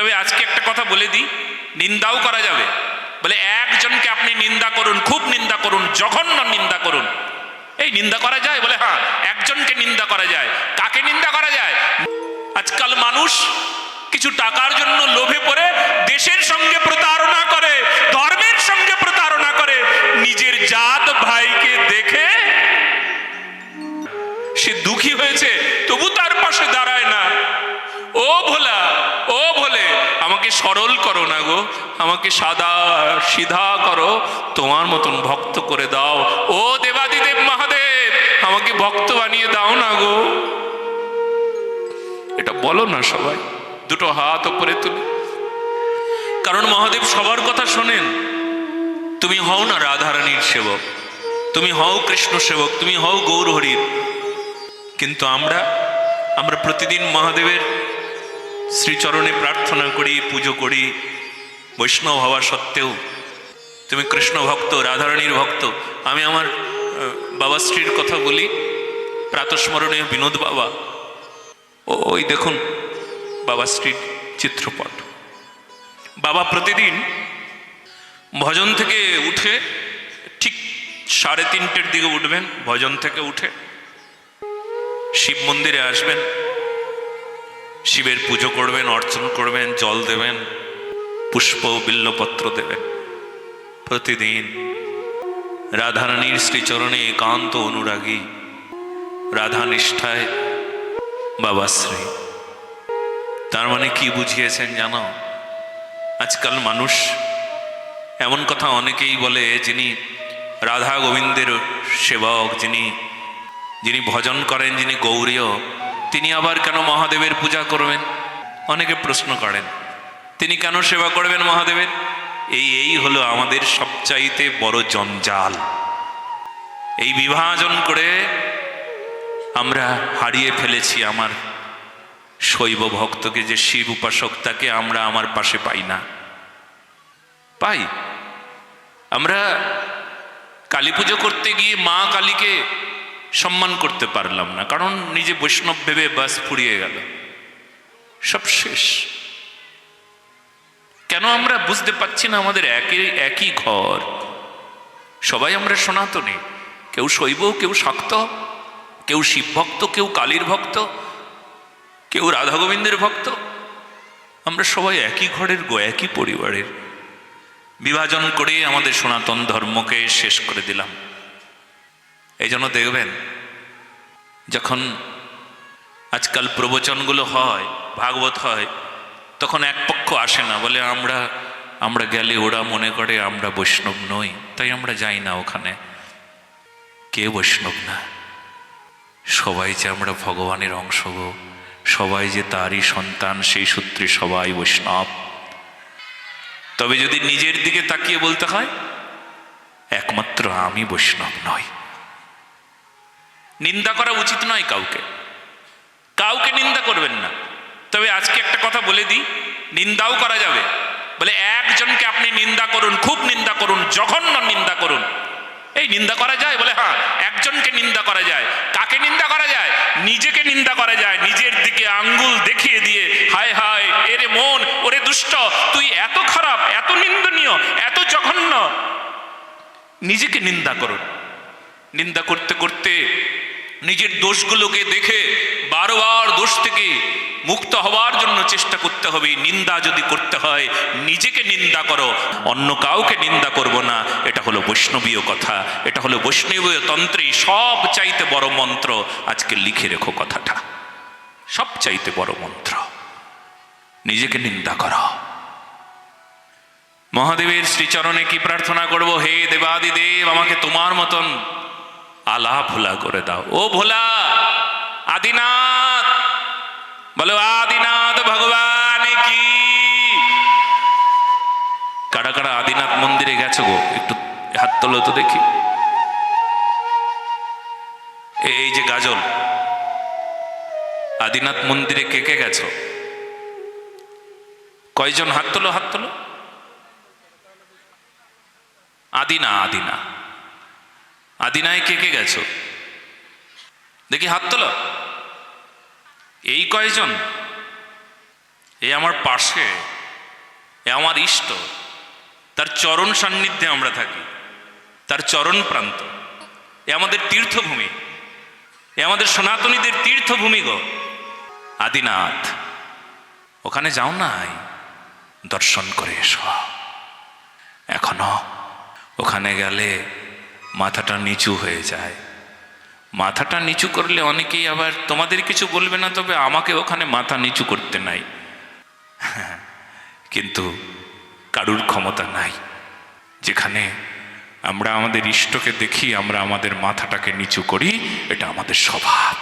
তবে আজকে একটা কথা বলে দিই, নিন্দাও করা যাবে। বলে একজনকে আপনি নিন্দা করুন, খুব নিন্দা করুন, জঘন্য নিন্দা করুন। এই নিন্দা করা যায়? বলে হ্যাঁ একজনকে নিন্দা করা যায়। কাকে নিন্দা করা যায়? আজকাল মানুষ কিছু টাকার জন্য লোভে পড়ে, দেশের সঙ্গে প্রতারণা করে, ধর্মের সঙ্গে প্রতারণা করে, নিজের জাত ভাইকে দেখে সে দুঃখী হয়েছে। গো আমাকে সাদা সিধা করো, তোমার মতন ভক্ত করে দাও। ও দেবাদিদেব মহাদেব, আমাকে ভক্ত বানিয়ে দাও না গো। এটা বলো না সবাই, দুটো হাত ওপরে তুলে। কারণ মহাদেব সবার কথা শোনেন। তুমি হও না রাধারানীর সেবক, তুমি হও কৃষ্ণ সেবক, তুমি হও গৌর হরির। কিন্তু আমরা আমরা প্রতিদিন মহাদেবের শ্রীচরণে প্রার্থনা করি, পুজো করি বৈষ্ণব হওয়া সত্ত্বেও তুমি কৃষ্ণ ভক্ত, রাধারানীর ভক্ত। আমি আমার বাবা স্ত্রীর কথা বলি। প্রাতস্মরণীয় বিনোদ বাবা। ওই দেখুন বাবা স্ত্রীর চিত্রপট। বাবা প্রতিদিন ভজন থেকে উঠে ঠিক সাড়ে তিনটের দিকে উঠবেন, ভজন থেকে উঠে শিব মন্দিরে আসবেন। শিবের পুজো করবেন, অর্চন করবেন, জল দেবেন। পুষ্প বিল্লপত্র দেবেন প্রতিদিন রাধারানীর শ্রীচরণে একান্ত অনুরাগী রাধা নিষ্ঠায় বাবাশ্রী তার মানে কি বুঝিয়েছেন জানো? আজকাল মানুষ এমন কথা অনেকেই বলে, যিনি রাধা গোবিন্দের সেবক, যিনি যিনি ভজন করেন, যিনি গৌরীয়, তিনি আবার কেন মহাদেবের পূজা করবেন? অনেকে প্রশ্ন করেন। তিনি কেন সেবা করবেন মহাদেবের? এই এই হলো আমাদের সবচাইতে বড় জঞ্জাল। এই বিভাজন করে আমরা হারিয়ে ফেলেছি আমার শৈব ভক্তকে, যে শিব উপাসক তাকে আমরা আমার পাশে পাই না। পাই। আমরা কালী পুজো করতে গিয়ে মা কালীকে সম্মান করতে পারলাম না, কারণ নিজে বৈষ্ণব ভেবে বাস ফুরিয়ে গেল। সব শেষ। কেন আমরা বুঝতে পারছি না আমাদের একই একই ঘর? সবাই আমরা সনাতনী। কেউ শৈব, কেউ শাক্ত, কেউ শিব ভক্ত, কেউ কালীর ভক্ত, কেউ রাধা গোবিন্দের ভক্ত। আমরা সবাই একই ঘরের গো, একই পরিবারের। বিভাজন করে আমাদের সনাতন ধর্মকে শেষ করে দিলাম। এই জন্য দেখবেন, যখন আজকাল প্রবচনগুলো হয়, ভাগবত হয় তখন এক পক্ষ আসে না, বলে, আমরা আমরা গেলে ওরা মনে করে আমরা বৈষ্ণব নই, তাই আমরা যাই না ওখানে। কে বৈষ্ণব না? সবাই যে আমরা ভগবানের অংশ গো, সবাই যে তারই সন্তান, সেই সূত্রে সবাই বৈষ্ণব। তবে যদি নিজের দিকে তাকিয়ে বলতে হয়, একমাত্র আমি বৈষ্ণব নই। নিন্দা করা উচিত নয় কাউকে। কাউকে নিন্দা করবেন না। তবে আজকে একটা কথা বলে দিই, নিন্দাও করা যাবে। বলে একজনকে আপনি নিন্দা করুন, খুব নিন্দা করুন, জঘন্য নিন্দা করুন। এই নিন্দা করা যায়? বলে হ্যাঁ একজনকে নিন্দা করা যায়। কাকে নিন্দা করা যায়? নিজেকে নিন্দা করা যায়। নিজের দিকে আঙ্গুল দেখিয়ে দিয়ে, হায় হায়, এরে মন, ওরে দুষ্ট, তুই এত খারাপ, এত নিন্দনীয়, এত জঘন্য। নিজেকে নিন্দা করুন। নিন্দা করতে করতে নিজের দোষগুলোকে দেখে বারবার দোষ থেকে মুক্ত হওয়ার জন্য চেষ্টা করতে হবে। নিন্দা যদি করতে হয়, নিজেকে নিন্দা করো, অন্য কাউকে নিন্দা করব না। এটা হলো বৈষ্ণবীয় কথা। এটা হলো বৈষ্ণবীয় তন্ত্রে সব চাইতে বড় মন্ত্র। আজকে লিখে রেখো কথাটা। সব চাইতে বড় মন্ত্র। নিজেকে নিন্দা করো। মহাদেবের শ্রীচরণে কি প্রার্থনা করব? হে দেবাদিদেব, আমাকে তোমার মতন আলা ভোলা করে দাও। ও ভোলা, আদিনাথ, বলো, আদিনাথ ভগবান কি? কারা কারা আদিনাথ মন্দিরে গেছো গো? একটু হাত তোলো তো দেখি। এই যে গাজল আদিনাথ মন্দিরে কে কে গেছো? কয়জন? হাত তোলো হাত তোলো। আদিনা আদিনা। আদিনায় কে কে গেছো? দেখি হাত তোলো। এই কয়জন? এ আমার পাশে, এ আমার ইষ্ট। তার চরণ সান্নিধ্যে আমরা থাকি। তার চরণ প্রান্ত। এ আমাদের তীর্থভূমি। এ আমাদের সনাতনীদের তীর্থভূমি গো। আদিনাথ, ওখানে যাও নাই? দর্শন করে এসো। এখনও ওখানে গেলে মাথাটা নিচু হয়ে যায়। মাথাটা নিচু করলে অনেকেই আবার তোমাদের কিছু বলবে না, তবে আমাকে ওখানে মাথা নিচু করতে নাই। কিন্তু কারুর ক্ষমতা নাই। যেখানে আমরা আমাদের ইষ্টকে দেখি, আমরা আমাদের মাথাটাকে নিচু করি, এটা আমাদের স্বভাব।